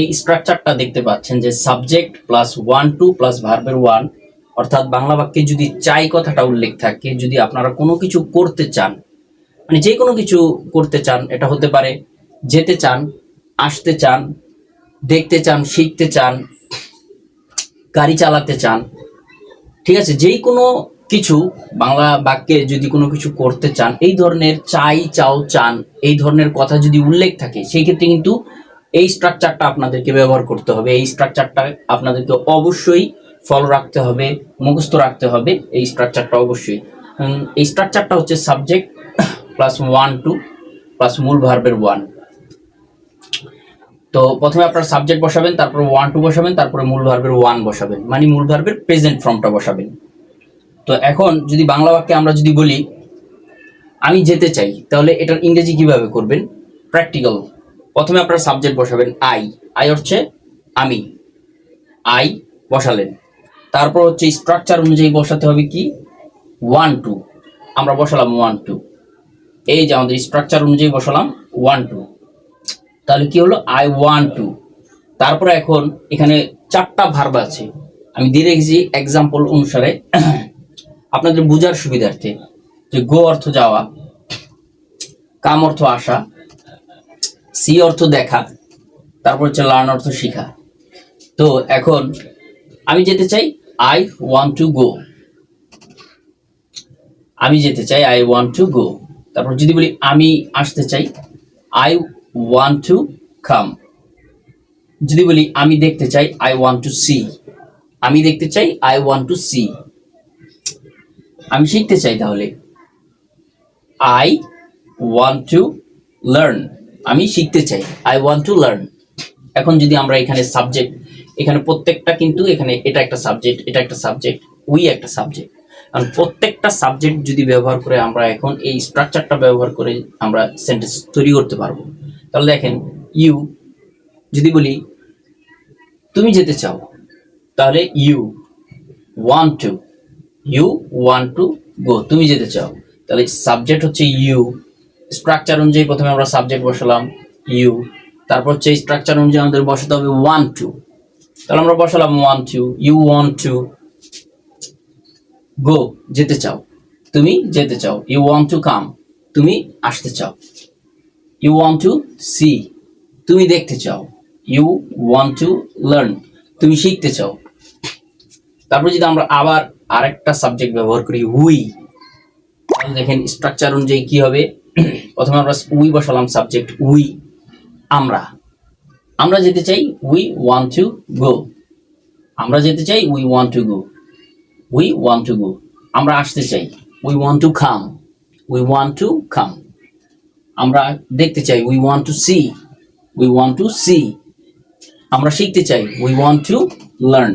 এই স্ট্রাকচারটা দেখতে পাচ্ছেন যে subject plus want to plus ভার্বের ওয়ান অর্থাৎ বাংলা বাক্যে যদি চাই কথাটা উল্লেখ থাকে, যদি আপনারা কোনো কিছু করতে চান মানে যে কোনো কিছু করতে চান, এটা হতে পারে যেতে চান, আসতে চান, দেখতে চান, শিখতে চান, গাড়ি চালাতে চান, ঠিক আছে? যেই কোনো কিছু বাংলা বাক্যে যদি কোনো কিছু করতে চান, এই ধরনের চাই, চাও, চান, এই ধরনের কথা যদি উল্লেখ থাকে, সেই ক্ষেত্রে কিন্তু এই স্ট্রাকচারটা আপনাদেরকে ব্যবহার করতে হবে, এই স্ট্রাকচারটা আপনাদেরকে অবশ্যই ফলো রাখতে হবে, মুখস্থ রাখতে হবে এই স্ট্রাকচারটা অবশ্যই। এই স্ট্রাকচারটা হচ্ছে subject plus want to plus মূল ভার্বের ওয়ান তো প্রথমে আপনার সাবজেক্ট বসাবেন, তারপর ওয়ান টু বসাবেন, তারপরে মূল ভার্বের ওয়ান বসাবেন। মানে মূল ভার্বের প্রেজেন্ট ফর্মটা বসাবেন। তো এখন যদি বাংলা বাক্যে আমরা যদি বলি, আমি যেতে চাই তাহলে এটার ইংরেজি কীভাবে করবেন? প্র্যাকটিক্যাল প্রথমে আপনার সাবজেক্ট বসাবেন আই আই হচ্ছে আমি। আই বসালেন। তারপর হচ্ছে স্ট্রাকচার অনুযায়ী বসাতে হবে কি? ওয়ান টু আমরা বসালাম ওয়ান টু এই যে আমাদের স্ট্রাকচার অনুযায়ী বসালাম ওয়ান টু তাহলে কি হলো? আই ওয়ান টু তারপরে এখন এখানে চারটা ভার্ব আছে। আমি দিয়ে রেখেছি এক্সাম্পল অনুসারে। আপনাদের বোঝার সুবিধার্থে যে গো অর্থ যাওয়া, কাম অর্থ আসা সি অর্থ দেখা, তারপর হচ্ছে লার্ন অর্থ শিখা। তো এখন আমি যেতে চাই আই ওয়ান্ট টু গো আমি যেতে চাই আই ওয়ান্ট টু গো তারপর যদি বলি আমি আসতে চাই আই ওয়ান্ট টু কাম যদি বলি আমি দেখতে চাই আই ওয়ান্ট টু সি আমি দেখতে চাই আই ওয়ান্ট টু সি আমি শিখতে চাই তাহলে আই ওয়ান্ট টু লার্ন আমি শিখতে চাই। আই ওয়ান্ট টু লার্ন এখন যদি আমরা এখানে সাবজেক্ট এখানে প্রত্যেকটা কিন্তু এখানে এটা একটা সাবজেক্ট এটা একটা সাবজেক্ট উই একটা সাবজেক্ট কারণ প্রত্যেকটা সাবজেক্ট যদি ব্যবহার করে আমরা এখন এই স্ট্রাকচারটা ব্যবহার করে আমরা সেন্টেন্স তৈরি করতে পারব। তাহলে দেখেন ইউ যদি বলি, তুমি যেতে চাও, তাহলে you want to you want to go তুমি যেতে চাও। তাহলে সাবজেক্ট হচ্ছে ইউ স্ট্রাকচার অনুযায়ী প্রথমে আমরা সাবজেক্ট বসালাম ইউ তারপর হচ্ছে স্ট্রাকচার অনুযায়ী আমাদের বসাতে হবে ওয়ান টু তাহলে আমরা বসালাম want to you want to go যেতে চাও। তুমি যেতে চাও। ইউ ওয়ান্ট টু কাম তুমি আসতে চাও। ইউ ওয়ান্ট টু সি তুমি দেখতে চাও। ইউ ওয়ান্ট টু লার্ন তুমি শিখতে চাও। তারপরে যদি আমরা আবার আরেকটা সাবজেক্ট ব্যবহার করি উই তাহলে দেখেন স্ট্রাকচার অনুযায়ী কি হবে? প্রথমে আমরা উই বসালাম সাবজেক্ট উই আমরা। আমরা যেতে চাই উই ওয়ান্ট টু গো আমরা যেতে চাই we want to go we want to go আমরা আসতে চাই। We want to come we want to come আমরা দেখতে চাই we want to see we want to see আমরা শিখতে চাই উই ওয়ান্ট টু লার্ন